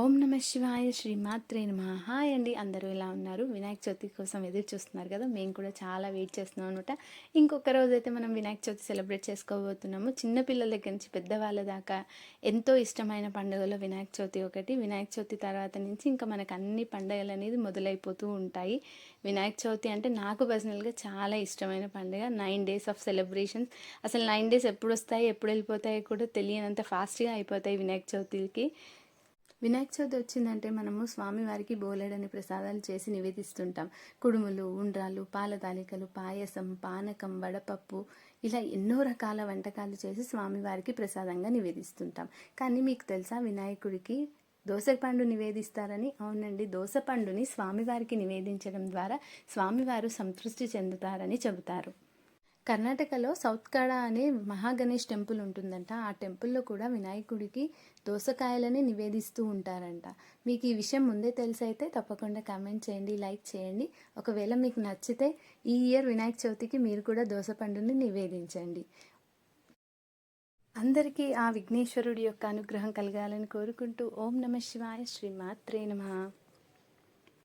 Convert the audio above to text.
ఓం నమ శివాయ శ్రీమాత్రే నమ. హాయ్ అండి అందరూ ఇలా ఉన్నారు? వినాయక చవితి కోసం ఎదురు చూస్తున్నారు కదా మేము కూడా చాలా వెయిట్ చేస్తున్నాం అనమాట ఇంకొక రోజు అయితే మనం వినాయక చవితి సెలబ్రేట్ చేసుకోబోతున్నాము. చిన్నపిల్లల దగ్గర నుంచి పెద్దవాళ్ళ దాకా ఎంతో ఇష్టమైన పండుగలో వినాయక చవితి ఒకటి. వినాయక చవితి తర్వాత నుంచి ఇంకా మనకు అన్ని పండుగలు అనేది మొదలైపోతూ ఉంటాయి. వినాయక చవితి అంటే నాకు పర్సనల్గా చాలా ఇష్టమైన పండుగ. Nine days of celebrations. అసలు నైన్ డేస్ ఎప్పుడు వస్తాయి ఎప్పుడు వెళ్ళిపోతాయో కూడా తెలియనంత ఫాస్ట్గా అయిపోతాయి వినాయక చవితికి వినాయక చవితి వచ్చిందంటే మనము స్వామివారికి బోలెడని ప్రసాదాలు చేసి నివేదిస్తుంటాం. కుడుములు ఉండ్రాలు పాల తాలికలు పాయసం పానకం వడపప్పు ఇలా ఎన్నో రకాల వంటకాలు చేసి స్వామివారికి ప్రసాదంగా నివేదిస్తుంటాం. కానీ మీకు తెలుసా వినాయకుడికి దోసపండు నివేదిస్తారని? అవునండి దోసపండుని స్వామివారికి నివేదించడం ద్వారా స్వామివారు సంతృప్తి చెందుతారని చెబుతారు. కర్ణాటకలో సౌత్ కాడ అనే మహాగణేష్ టెంపుల్ ఉంటుందంట. ఆ టెంపుల్లో కూడా వినాయకుడికి దోసకాయలని నివేదిస్తూ ఉంటారంట. మీకు ఈ విషయం ముందే తెలిసైతే తప్పకుండా కామెంట్ చేయండి లైక్ చేయండి. ఒకవేళ మీకు నచ్చితే ఈ ఇయర్ వినాయక చవితికి మీరు కూడా దోసపండుని నివేదించండి. అందరికీ ఆ విఘ్నేశ్వరుడి యొక్క అనుగ్రహం కలగాలని కోరుకుంటూ ఓం నమ శివాయ శ్రీ మాత్రే నమ.